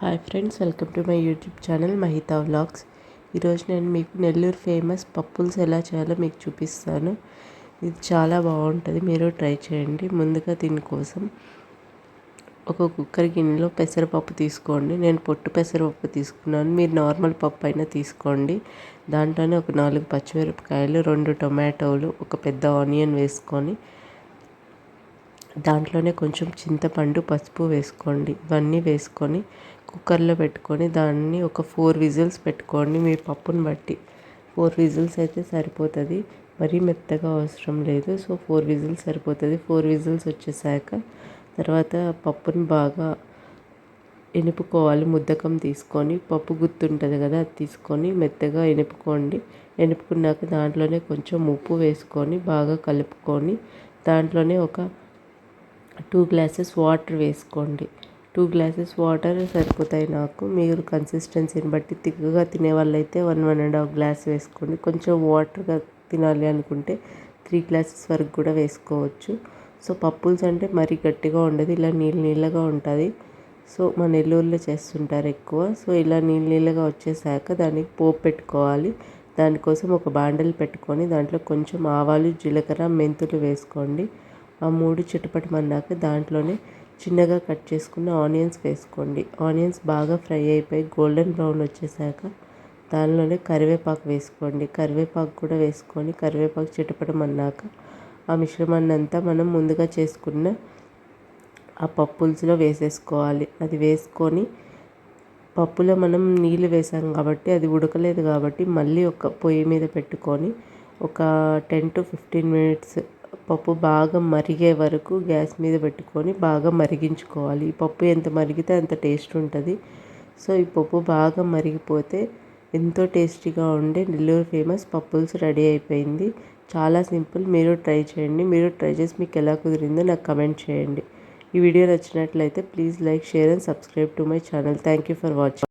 Hi friends welcome to my YouTube channel Mahitha vlogs. ఈరోజు నేను మీకు నెల్లూరు ఫేమస్ పప్పుల్స్ ఎలా చేయాలో మీకు చూపిస్తాను. ఇది చాలా బాగుంటుంది మీరు ట్రై చేయండి. ముందుగా దీనికోసం ఒక కుక్కర్ గిన్నెలో పెసరపప్పు తీసుకోండి. నేను పొట్టు పెసరపప్పు తీసుకున్నాను. మీరు నార్మల్ పప్పు అయినా తీసుకోండి. దాంట్లోనే ఒక నాలుగు పచ్చిమిరపకాయలు రెండు టొమాటోలు ఒక పెద్ద ఆనియన్ వేసుకొని దాంట్లోనే కొంచెం చింతపండు పసుపు వేసుకోండి. ఇవన్నీ వేసుకొని కుక్కర్లో పెట్టుకొని దాన్ని ఒక ఫోర్ విజిల్స్ పెట్టుకోండి మీ పప్పుని బట్టి. ఫోర్ విజిల్స్ అయితే సరిపోతుంది. మరీ మెత్తగా అవసరం లేదు. సో ఫోర్ విజిల్స్ సరిపోతుంది. ఫోర్ విజిల్స్ వచ్చేసాక తర్వాత పప్పుని బాగా ఎనుపుకోవాలి. ముద్దకం తీసుకొని పప్పు గుర్తుంటుంది కదా అది తీసుకొని మెత్తగా ఎనుపుకోండి. ఎనుపుకున్నాక దాంట్లోనే కొంచెం ఉప్పు వేసుకొని బాగా కలుపుకొని దాంట్లోనే ఒక టూ గ్లాసెస్ వాటర్ వేసుకోండి. టూ గ్లాసెస్ వాటర్ సరిపోతాయి నాకు. మీరు కన్సిస్టెన్సీని బట్టి తిక్కుగా తినే వాళ్ళైతే one one and half glass వేసుకోండి. కొంచెం వాటర్గా తినాలి అనుకుంటే త్రీ గ్లాసెస్ వరకు కూడా వేసుకోవచ్చు. సో పప్పుల్స్ అంటే మరీ గట్టిగా ఉండదు ఇలా నీళ్ళ నీళ్ళగా ఉంటుంది. సో మా నెల్లూరులో చేస్తుంటారు ఎక్కువ. సో ఇలా నీళ్ళు నీళ్ళగా వచ్చేసాక దానికి పోపు పెట్టుకోవాలి. దానికోసం ఒక బాండలు పెట్టుకొని దాంట్లో కొంచెం ఆవాలు జీలకర్ర మెంతులు వేసుకోండి. ఆ మూడు చిటపటమన్నాక దాంట్లోనే చిన్నగా కట్ చేసుకున్న ఆనియన్స్ వేసుకోండి. ఆనియన్స్ బాగా ఫ్రై అయిపోయి గోల్డెన్ బ్రౌన్ వచ్చేసాక దానిలోనే కరివేపాకు వేసుకోండి. కరివేపాకు కూడా వేసుకొని కరివేపాకు చిటపడమన్నాక ఆ మిశ్రమాన్ని అంతా మనం ముందుగా చేసుకున్న ఆ పప్పుల్స్లో వేసేసుకోవాలి. అది వేసుకొని పప్పులో మనం నీళ్ళు వేసాం కాబట్టి అది ఉడకలేదు కాబట్టి మళ్ళీ ఒక పొయ్యి మీద పెట్టుకొని ఒక టెన్ టు ఫిఫ్టీన్ మినిట్స్ పప్పు బాగా మరిగే వరకు గ్యాస్ మీద పెట్టుకొని బాగా మరిగించుకోవాలి. ఈ పప్పు ఎంత మరిగితే అంత టేస్ట్ ఉంటుంది. సో ఈ పప్పు బాగా మరిగిపోతే ఎంతో టేస్టీగా ఉండే నెల్లూరు ఫేమస్ పప్పుల్స్ రెడీ అయిపోయింది. చాలా సింపుల్. మీరు ట్రై చేయండి. మీరు ట్రై చేసి మీకు ఎలా కుదిరిందో నాకు కమెంట్ చేయండి. ఈ వీడియో నచ్చినట్లయితే please like share and subscribe to my channel. Thank you for watching.